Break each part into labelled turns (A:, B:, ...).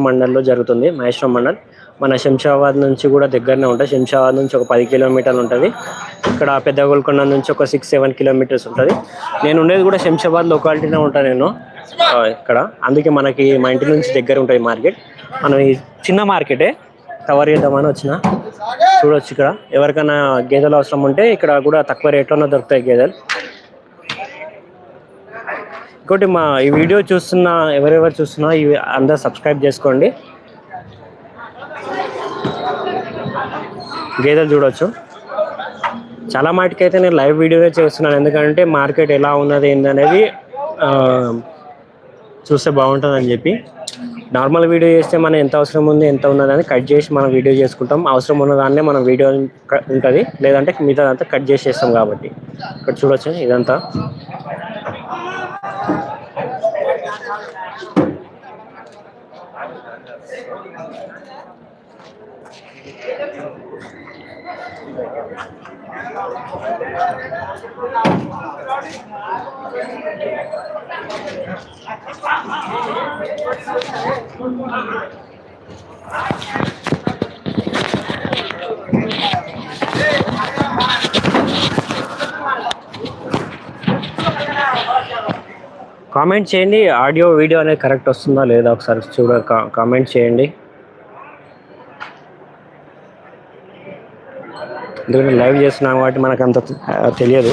A: మండల్లో జరుగుతుంది మహేశ్వరం మండల్. మన శంషాబాద్ నుంచి కూడా దగ్గరనే ఉంటుంది. శంషాబాద్ నుంచి ఒక పది కిలోమీటర్లు ఉంటుంది. ఇక్కడ పెద్ద గోల్కొండ నుంచి ఒక సిక్స్ సెవెన్ కిలోమీటర్స్ ఉంటుంది. నేను ఉండేది కూడా శంషాబాద్ లొకాలిటీనే ఉంటాను నేను. ఇక్కడ. అందుకే మనకి మా ఇంటి నుంచి దగ్గర ఉంటుంది మార్కెట్. మనం ఈ చిన్న మార్కెటే. కవర్ చేద్దామని వచ్చిన. చూడొచ్చు ఇక్కడ. ఎవరికైనా గేదెలు అవసరం ఉంటే ఇక్కడ కూడా తక్కువ రేట్లోనే దొరుకుతాయి గేదెలు. ఇంకోటి మా ఈ వీడియో చూస్తున్న ఎవరెవరు చూస్తున్నా ఇవి అందరు సబ్స్క్రైబ్ చేసుకోండి. గేదెలు చూడొచ్చు. చాలా మాటికైతే నేను లైవ్ వీడియోనే చేస్తున్నాను. ఎందుకంటే మార్కెట్ ఎలా ఉన్నది ఏందనేది చూస్తే బాగుంటుందని చెప్పి. నార్మల్ వీడియో చేస్తే మనం ఎంత అవసరం ఉంది ఎంత ఉన్నదని కట్ చేసి మనం వీడియో చేసుకుంటాం. అవసరం ఉన్నదాన్నే మనం వీడియో ఉంటుంది లేదంటే మిగతా అంతా కట్ చేసేస్తాం కాబట్టి. ఇక్కడ చూడొచ్చు ఇదంతా? కామెంట్ చేయండి ఆడియో వీడియో అనేది కరెక్ట్ వస్తుందా లేదా ఒకసారి చూడ కామెంట్ చేయండి. ఎందుకంటే లైవ్ చేస్తున్నాం కాబట్టి మనకు అంత తెలియదు.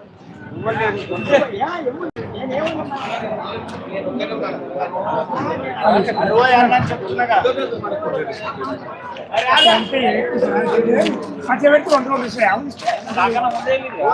A: ఆ, తెలియదు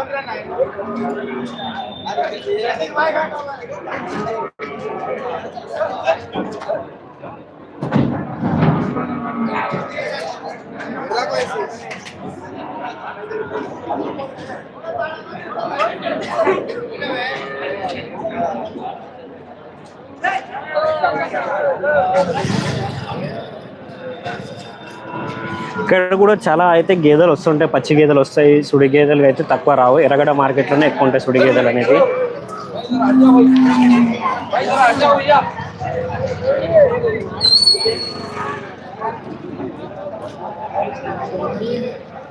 A: ఇక్కడ కూడా చాలా అయితే గేదెలు వస్తుంటాయి పచ్చి గేదెలు వస్తాయి సుడి గేదెలు అయితే తక్కువ రావు. ఎర్రగడ్డ మార్కెట్లోనే ఎక్కువ ఉంటాయి సుడి గేదెలు అనేది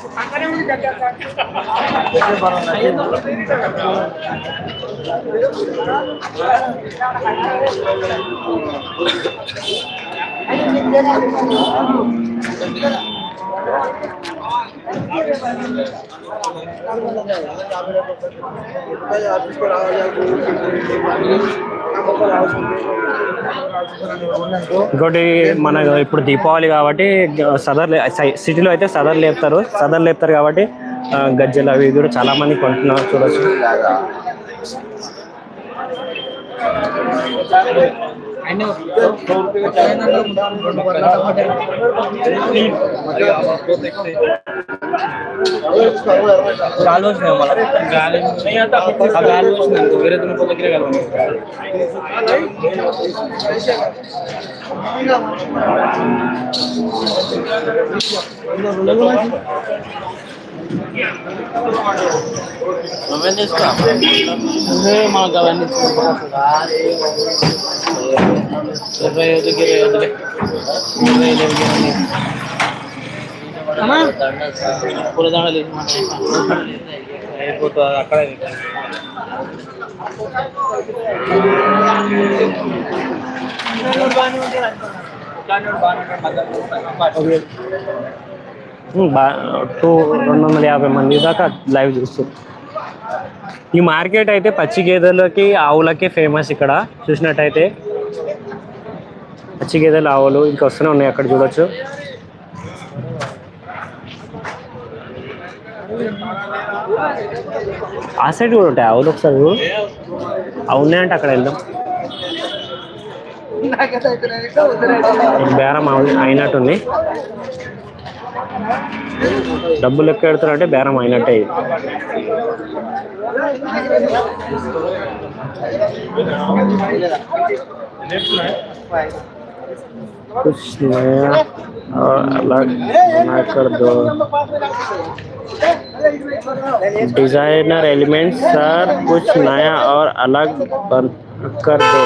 A: Akan yang ఇంకోటి మన ఇప్పుడు దీపావళి కాబట్టి సదర్ సిటీలో అయితే సదర్ లేపుతారు. సదర్ లేపుతారు కాబట్టి గజ్జలు అవి కూడా చాలా మంది కొంటున్నారు చూడొచ్చు.
B: गाल వచ్చినాయి మళ్ళీ గాలి ఆ గాలి వచ్చింది వేరే దున్నపో దగ్గర కలవాలి నువ్వేం తీసుకో మనకు అవన్నీ ఇరవై ఐదుకి ఇరవై ఐదులే ఇరవై ఐదు ఇరవై పూలదండలు అయిపోతుంది అక్కడ
A: ఉమ్, బా టూ రెండు వందల యాభై మంది దాకా లైవ్ చూస్తారు ఈ మార్కెట్ అయితే పచ్చి గేదెలకి ఆవులకి ఫేమస్ ఇక్కడ. చూసినట్టయితే పచ్చి గేదెలు ఆవులు ఇంకా వస్తూనే ఉన్నాయి అక్కడ చూడొచ్చు. ఆ సైడ్ కూడా ఉంటాయి ఆవులు ఒకసారి చూడు. అవి ఉన్నాయంటే అక్కడ వెళ్దాం బేరం అయినట్టుంది. డబ్బులు ఎక్కడ పెడతారంటే బేరం అయినట్టే ఇది. कुछ नया और अलग बना कर दो डिजाइनर एलिमेंट सर कुछ नया और अलग बन कर दो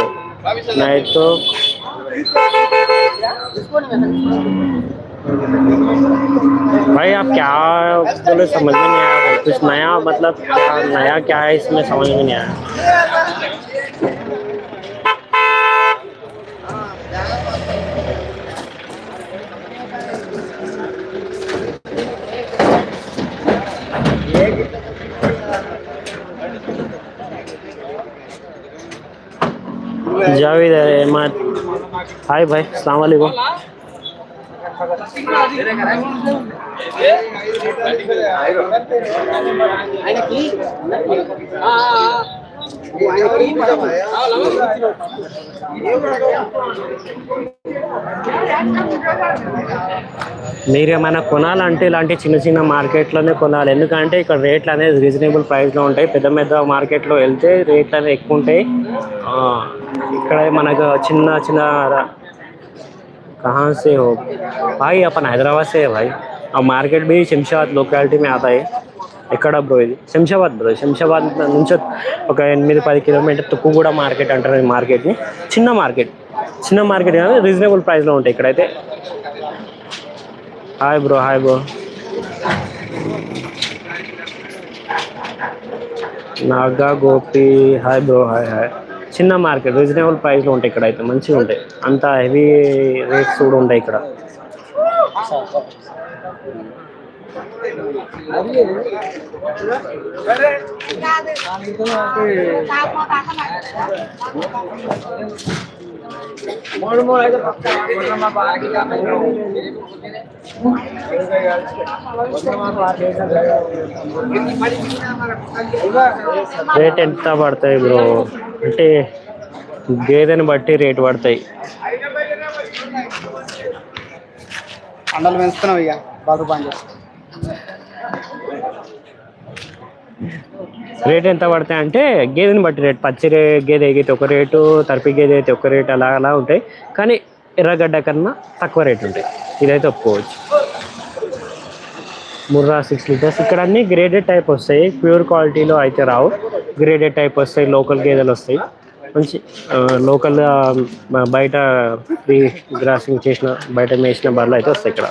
A: नहीं तो भाई, आप क्या बोले, समझ में नहीं आया कुछ नया मतलब क्या नया क्या है इसमें, समझ में नहीं आया जावेद अहमद हाय भाई, अस्सलाम ఆయనకి మీరు ఏమైనా కొనాలంటే ఇలాంటి చిన్న చిన్న మార్కెట్లోనే కొనాలి. ఎందుకంటే ఇక్కడ రేట్లు అనేది రీజనబుల్ ప్రైస్లో ఉంటాయి. పెద్ద పెద్ద మార్కెట్లో వెళ్తే రేట్లు అనేవి ఎక్కువ ఉంటాయి. ఇక్కడ మనకు చిన్న చిన్న कहाँ से हो? भाई, अपन हैदराबाद से है भाई। और मार्केट भी शमशाबाद लोकालिटी में आता है। इकड़ ब्रो शमशाबाद ब्रो शमशाबाद नीचे एन पद किमीटर तुक्कूड मार्केट अटर मार्केट मार्केट। चार्केट reasonable price इकड़ते hi bro hi bro. Naga Gopi hi bro hi hi చిన్న మార్కెట్ రీజనబుల్ ప్రైస్లో ఉంటాయి ఇక్కడ అయితే మంచిగా ఉంటాయి. అంత హెవీ రేట్స్ కూడా ఉంటాయి ఇక్కడ. మూడు మూడు ఐదు రేట్ ఎంత పడతాయి బ్రో? అంటే గేదెని బట్టి రేట్ పడతాయి.
C: అండలు పెంచుతున్నావు ఇక బాగా పని చేస్తాం
A: రేట్ ఎంత పడతాయి అంటే గేదెని బట్టి రేట్ పచ్చి రే గేదె అయితే ఒక రేటు తరిపి గేదె అయితే ఒక రేటు అలా అలా ఉంటాయి కానీ ఎర్రగడ్డ కన్నా తక్కువ రేట్ ఉంటాయి ఇదైతే ఒప్పుకోవచ్చు ముర్రా సిక్స్ లీటర్స్ ఇక్కడ అన్ని గ్రేడెడ్ టైప్ వస్తాయి ప్యూర్ క్వాలిటీలో అయితే రావు గ్రేడెడ్ టైప్ వస్తాయి లోకల్ గేదెలు వస్తాయి మంచి లోకల్ బయట ఫ్రీ గ్రాసింగ్ చేసిన బయట మేసిన బర్రెలు అయితే వస్తాయి ఇక్కడ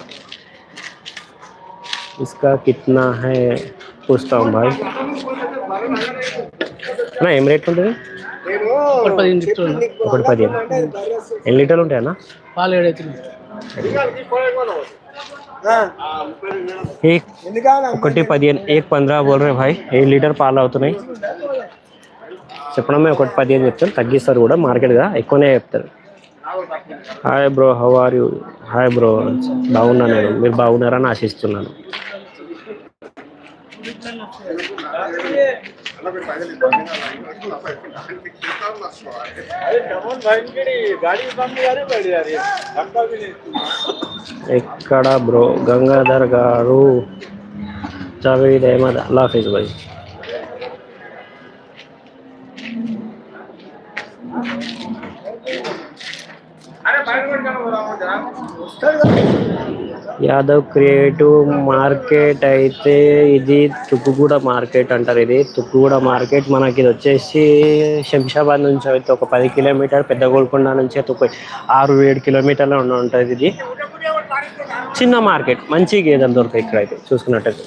A: इसका कितना है पूछता हूँ भाई అన్నా ఏం రేట్ ఉంటుంది?
B: ఒకటి పదిహేను చెప్తున్నా
A: ఒకటి పదిహేను. ఎన్ని లీటర్లు ఉంటాయన్నా
B: పాలు ఏడైతుంది
A: ఒకటి పదిహేను ఏక్ పంద్రా బోల్ రే భాయ్. ఏ లీటర్ పాలు అవుతున్నాయి? చెప్పడమే ఒకటి పదిహేను చెప్తాను. తగ్గిస్తారు కూడా మార్కెట్ కదా ఎక్కువనే చెప్తారు. Hi bro how are you hi bro బాగున్నా నేను. మీరు బాగున్నారని ఆశిస్తున్నాను. ఎక్కడ bro? Gangadhar garu Javed Ahmed Alla Bhai Yadav creative market అయితే ఇది తుక్కుగూడ మార్కెట్ అంటారు ఇది. తుక్కుగూడ మార్కెట్ మనకి ఇది వచ్చేసి శంషాబాద్ నుంచి అయితే ఒక పది కిలోమీటర్ పెద్ద గోల్కొండ నుంచి అయితే ఒక ఆరు ఏడు కిలోమీటర్లు ఉండి ఉంటుంది ఇది. చిన్న మార్కెట్ మంచి గేదెలు దొరుకుతాయి ఇక్కడ అయితే చూసుకున్నట్టయితే.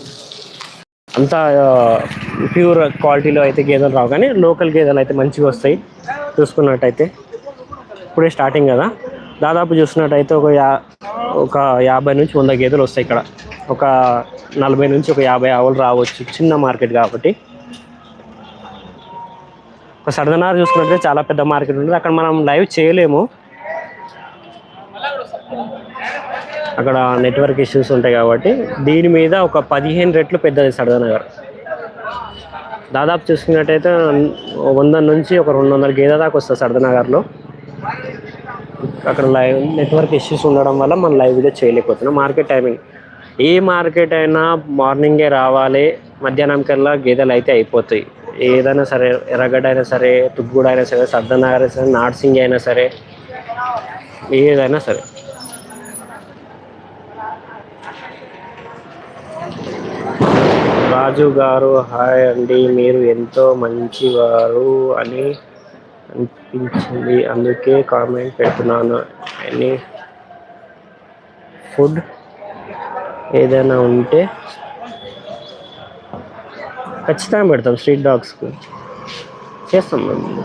A: అంత ప్యూర్ క్వాలిటీలో అయితే గేదెలు రావు కానీ లోకల్ గేదెలు అయితే మంచిగా వస్తాయి చూసుకున్నట్టయితే. ఇప్పుడే స్టార్టింగ్ కదా. దాదాపు చూసినట్టయితే ఒక యా ఒక యాభై నుంచి వంద గేదెలు వస్తాయి ఇక్కడ. ఒక నలభై నుంచి ఒక యాభై ఆవులు రావచ్చు చిన్న మార్కెట్ కాబట్టి. ఒక సడనార్ చూసుకున్నట్లయితే చాలా పెద్ద మార్కెట్ ఉంటుంది. అక్కడ మనం లైవ్ చేయలేము. అక్కడ నెట్వర్క్ ఇష్యూస్ ఉంటాయి కాబట్టి. దీని మీద ఒక పదిహేను రెట్లు పెద్దది సడదనగర్ దాదాపు చూసుకున్నట్టయితే వంద నుంచి ఒక రెండు వందల గేదె దాకా వస్తుంది సర్దనగర్లో. అక్కడ లైవ్ నెట్వర్క్ ఇష్యూస్ ఉండడం వల్ల మనం లైవ్ వీడియో చేయలేకపోతున్నాం. మార్కెట్ టైమింగ్ ఏ మార్కెట్ అయినా మార్నింగే రావాలి మధ్యాహ్నం కల్లా గేదెలు అయితే అయిపోతాయి. ఏదైనా సరే ఎర్రగడ్డ అయినా సరే తుగ్గూడ అయినా సరే సర్దనగర్ అయినా సరే నార్సింగ్ అయినా సరే ఏదైనా సరే. రాజు గారు హాయ్ అండి. మీరు ఎంతో మంచివారు అని అనిపించింది అందుకే కామెంట్ పెడుతున్నాను. ఎనీ ఫుడ్ ఏదైనా ఉంటే ఖచ్చితంగా పెడతాం. స్ట్రీట్ డాగ్స్కి చేస్తాం మేము.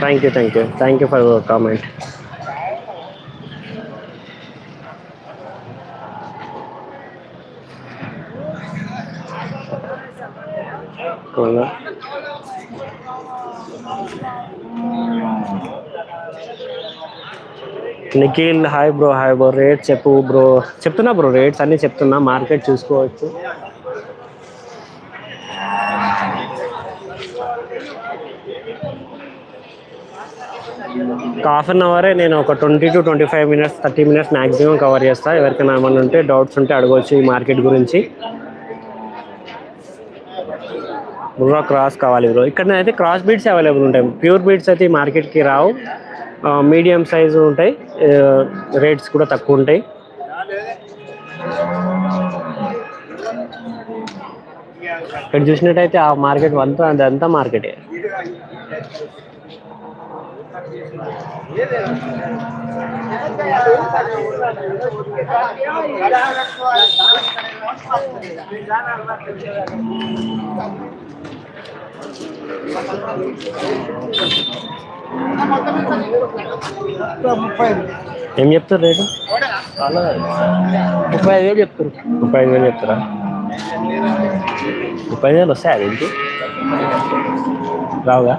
A: Thank you thank you thank you for your comment అవునా Nikhil hi bro hi bro. Rate చెప్పు బ్రో. చెప్తున్నా బ్రో రేట్స్ అన్నీ చెప్తున్నా. మార్కెట్ చూసుకోవచ్చు. హాఫ్ అన్ అవరే నేను ఒక twenty to twenty five minutes thirty minutes maximum cover చేస్తాను ఎవరికైనా ఏమైనా ఉంటే డౌట్స్ ఉంటే అడగవచ్చు ఈ మార్కెట్ గురించి. బ్రో క్రాస్ కావాలి బ్రో. ఇక్కడ అయితే క్రాస్ బీడ్స్ అవైలబుల్ ఉంటాయి. ప్యూర్ బీడ్స్ అయితే మార్కెట్కి రావు. మీడియం సైజు ఉంటాయి. రేట్స్ కూడా తక్కువ ఉంటాయి. ఇక్కడ చూసినట్టయితే ఆ మార్కెట్ అంతా అదంతా మార్కెటే. ఏం చెప్తారు రేటు?
B: ముప్పై ఐదు వేలు చెప్తారు.
A: ముప్పై ఐదు వేలు చెప్తారా? ముప్పై ఐదు వేలు వస్తాయి అదేంటి రావుగా?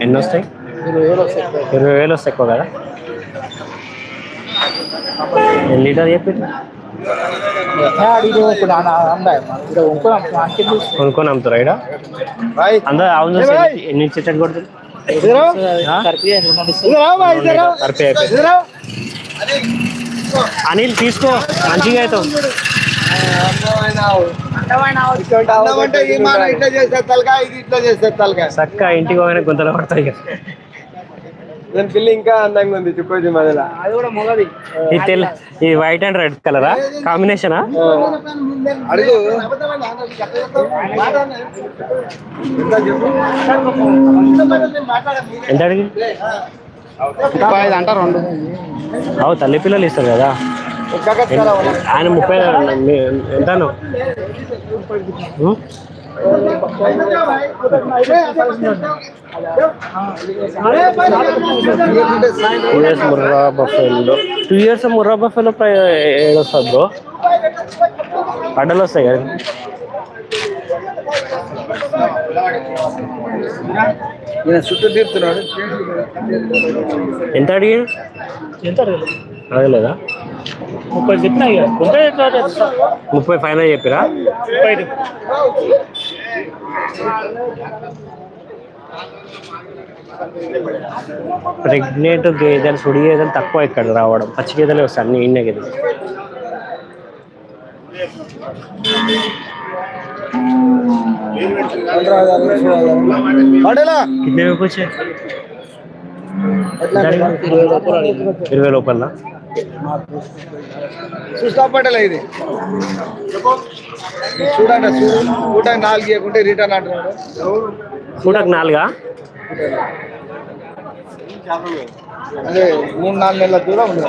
A: ఎన్ని వస్తాయి?
B: ఇరవై వేలు వస్తాయి
A: ఇరవై వేలు వస్తాయి ఎక్కువ కదా? లీటర్
B: మార్కెట్
A: కొనుక్కొని అమ్ముతారా ఇక్కడ అందరూ అవును చూసి ఎన్ని- ఎన్ని చెట్టు కొడుతుంది సరిపోయి అయిపోయింది. అనిల్ తీసుకో. మంచిగా
C: తలకాయ
A: చక్క ఇంటికి పోయిన గుంతలు పడతాయి ఇక.
C: దాని పిల్ల ఇంకా అందంగా ఉంది చుక్కోజీ మధ్యలో
B: అది కూడా మొగది.
A: ఈ తెల్ల ఈ వైట్ అండ్ రెడ్ కలరా కాంబినేషనా
C: అడుగు.
A: ఎంత అడిగి?
C: అంట రెండు.
A: అవు తల్లి పిల్లలు ఇస్తారు కదా. ఆయన ముప్పై ఎంతను ఉం? Two years Murrah buffalo two years Murrah buffalo ఏడు వస్తుంది బ్రో అడ్డలు వస్తాయి కదా
C: చుట్టూ తీరుతున్నాడు
A: ఎంత అడిగి
B: ఎంత
A: అడగలేదా?
B: ముప్పై చెప్పిన ముప్పై
A: ముప్పై ఫైనల్ చెప్పిరా?
B: ముప్పై
A: ప్రెగ్నెంట్ గేదెలు సుడి గేదెలు తక్కువ ఇక్కడ రావడం. పచ్చి గేదెలు వస్తాయి అన్ని ఇండియా గేదెలు. ఇరవై లోపల
C: చూస్తా పట్టలే ఇది? చూడండి చూడు నూట నాలుగు ఇవ్వకుంటే రిటర్న్ అంటున్నాడు.
A: పూటకు నాలుగా?
C: అదే మూడు నాలుగు నెలల దూరం ఉంది.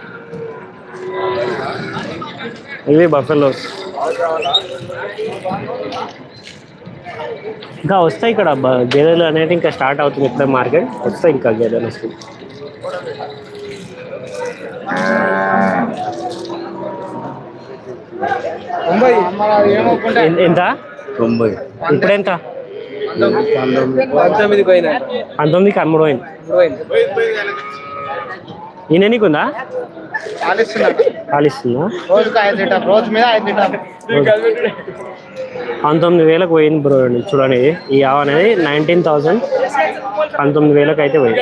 A: ఇవి బఫెలోస్. ఇంకా వస్తాయి ఇక్కడ గేదెలు అనేది ఇంకా స్టార్ట్ అవుతుంది ఇప్పుడే మార్కెట్. వస్తాయి ఇంకా గేదెలు వస్తాయి. ఎన్- ఎంత?
C: తొంభై.
A: ఇప్పుడు ఎంత?
C: పంతొమ్మిది. పోయినా.
A: పంతొమ్మిదికి అమ్ముడు అయింది ఈయన నీకుందా?
C: పాలిస్తున్నాడు
A: పాలిస్తుందా
C: రోజుకి ఐదు లీటర్ రోజు మీద ఐదు లీటర్
A: పంతొమ్మిది వేలకు పోయింది బ్రో చూడండి. ఈ ఆవు అనేది నైన్టీన్ థౌజండ్ పంతొమ్మిది వేలకు అయితే పోయింది.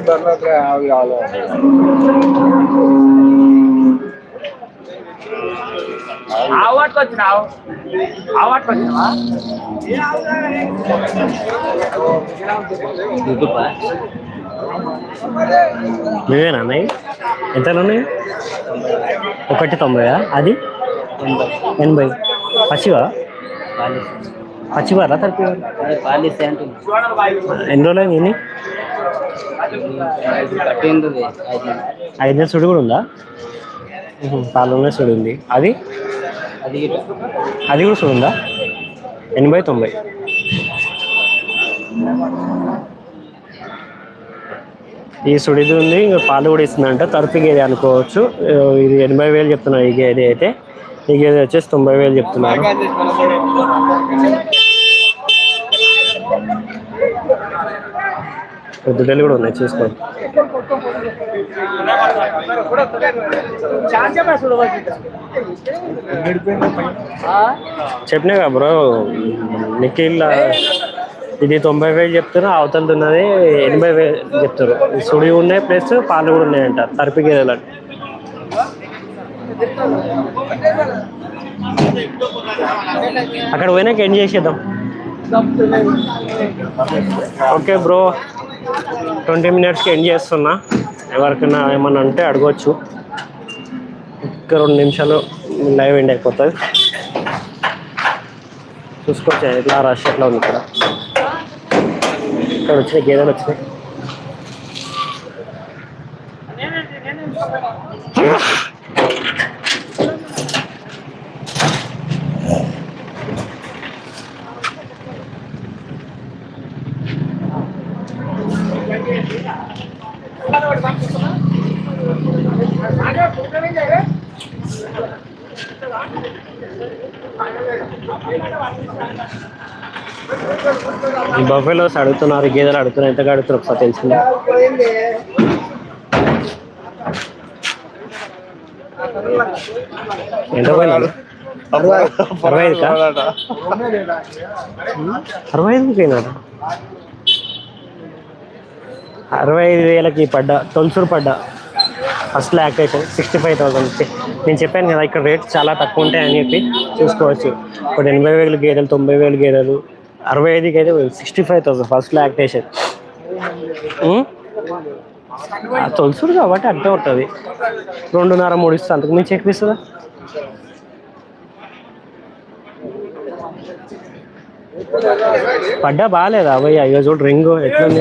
C: బర్రె అవి కావాలి?
A: నువ్వేనా అన్నయ్య? ఎంతలో ఉన్నాయి? ఒకటి తొంభైయా? అది? ఎనభై. పచ్చివా? పచ్చివారా తరపు? ఎన్ని రోజులు అయింది ఐదు నెలల సుడి కూడా ఉందా? ఉహు, సుడి ఉంది. అది?
B: అది
A: కూడా సుడి ఉందా? ఎనభై తొంభై. ఈ సుడిది ఉంది ఇంకా పాలు కూడా ఇస్తుందంట. తరపు గేది అనుకోవచ్చు. ఇది ఎనభై వేలు చెప్తున్నారు ఈ గేదె అయితే. ఈ గేదె వచ్చేసి తొంభై వేలు చెప్తున్నారు. దుడ్డలు కూడా ఉన్నాయి చూసుకోండి చెప్పినాగా బ్రో నిఖిల్ ఇది తొంభై వేలు చెప్తున్నా అవతల ఉన్నది ఎనభై వేలు చెప్తారు సుడి ఉన్నాయి ప్లస్ పాలు కూడా ఉన్నాయంట తరపి గేదెలు అంటే అక్కడ పోయినాక ఎండ్ చేసేద్దాం? Okay bro. ట్వంటీ మినిట్స్కి ఎండ్ చేస్తున్నా? ఎవరికైనా ఏమన్నా అంటే అడగవచ్చు ఇంకా రెండు నిమిషాలు లైవ్ ఎండ్ అయిపోతుంది. చూసుకోవచ్చు ఎట్లా రష్ ఎట్లా ఉంది ఇక్కడ. ఇక్కడ వచ్చినాయి గేదెలు వచ్చినాయి. ఈ బఫెలోస్ అడుగుతున్నారు గేదెలు అడుగుతున్నారు ఎంతగా అడుగుతున్నారు ఒకసారి తెలిసిందా ఎంత పోయింది? అరవై ఐదు అరవై పోయినాడు అరవై ఐదు వేలకి పడ్డా తొలసూరు పడ్డా. First lactation sixty five thousand నేను చెప్పాను కదా ఇక్కడ రేట్ చాలా తక్కువ ఉంటాయని చెప్పి చూసుకోవచ్చు. ఇప్పుడు ఎనభై వేలు గేదెలు తొంభై వేలు గేదెలు అరవై ఐదుకి అయితే sixty five thousand first lactation. తొలసూరు కాబట్టి అర్థం ఉంటుంది. రెండున్నర మూడు ఇస్తుంది అంతకు మించి ఎక్కువ ఇస్తుందా పడ్డా బాగాలేదా భయ్య ఇక చూడు రింగ్ ఎట్లుంది?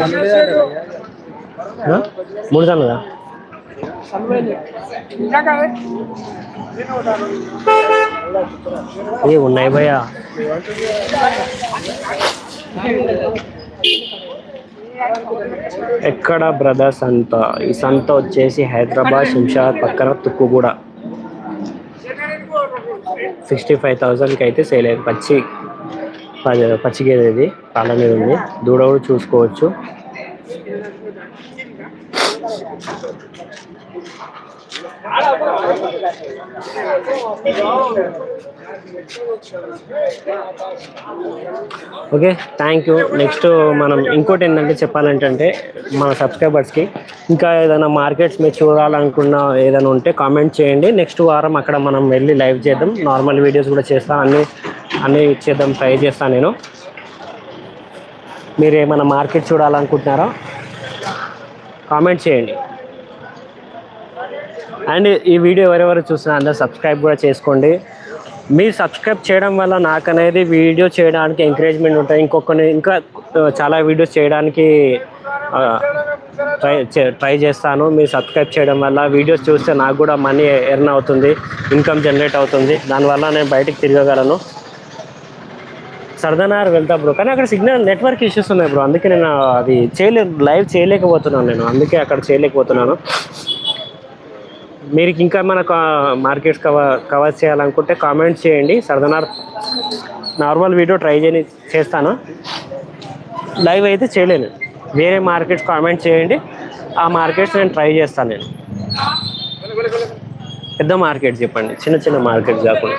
A: ఆ? మూడు సన్నదా ఏ ఉన్నాయి భయ్యా? ఎక్కడ బ్రదర్ సంత ఈ సంత వచ్చేసి హైదరాబాద్ శంషాబాద్ పక్కన తుక్కుగూడ. సిక్స్టీ ఫైవ్ థౌజండ్కి అయితే సేల్ అయింది పచ్చి పచ్చి గేదె ఇది కాళ్ళ మీద ఉంది. దూడ కూడా చూసుకోవచ్చు. ఓకే థ్యాంక్ యూ నెక్స్ట్ మనం ఇంకోటి ఏంటంటే చెప్పాలంటే మన సబ్స్క్రైబర్స్కి ఇంకా ఏదైనా మార్కెట్స్ మీరు చూడాలనుకున్న ఏదైనా ఉంటే కామెంట్ చేయండి. నెక్స్ట్ వారం అక్కడ మనం వెళ్ళి లైవ్ చేద్దాం. నార్మల్ వీడియోస్ కూడా చేస్తాను అన్నీ అన్నీ చేద్దాం ట్రై చేస్తాను నేను. మీరు ఏమైనా మార్కెట్ చూడాలనుకుంటున్నారా? కామెంట్ చేయండి. అండ్ ఈ వీడియో ఎవరెవరు చూసినా అందరూ సబ్స్క్రైబ్ కూడా చేసుకోండి. మీరు సబ్స్క్రైబ్ చేయడం వల్ల నాకు అనేది వీడియో చేయడానికి ఎంకరేజ్మెంట్ ఉంటుంది. ఇంకొకరిని ఇంకా చాలా వీడియోస్ చేయడానికి ట్రై ట్రై చేస్తాను. మీరు సబ్స్క్రైబ్ చేయడం వల్ల వీడియోస్ చూస్తే నాకు కూడా మనీ ఎర్న్ అవుతుంది ఇన్కమ్ జనరేట్ అవుతుంది. దానివల్ల నేను బయటికి తిరగగలను. సరదానార్ వెళ్తా బ్రో. కానీ అక్కడ సిగ్నల్ నెట్వర్క్ ఇష్యూస్ ఉన్నాయి బ్రో. అందుకే నేను అది చేయలే లైవ్ చేయలేకపోతున్నాను నేను. అందుకే అక్కడ చేయలేకపోతున్నాను. మీరు ఇంకా మన మార్కెట్స్ కవర్ కవర్ చేయాలనుకుంటే కామెంట్ చేయండి. సరదానార్ నార్మల్ వీడియో ట్రై చేయని చేస్తాను. లైవ్ అయితే చేయలేను. వేరే మార్కెట్స్ కామెంట్ చేయండి. ఆ మార్కెట్స్ నేను ట్రై చేస్తాను నేను. పెద్ద మార్కెట్ చెప్పండి. చిన్న చిన్న మార్కెట్స్ కాకుండా.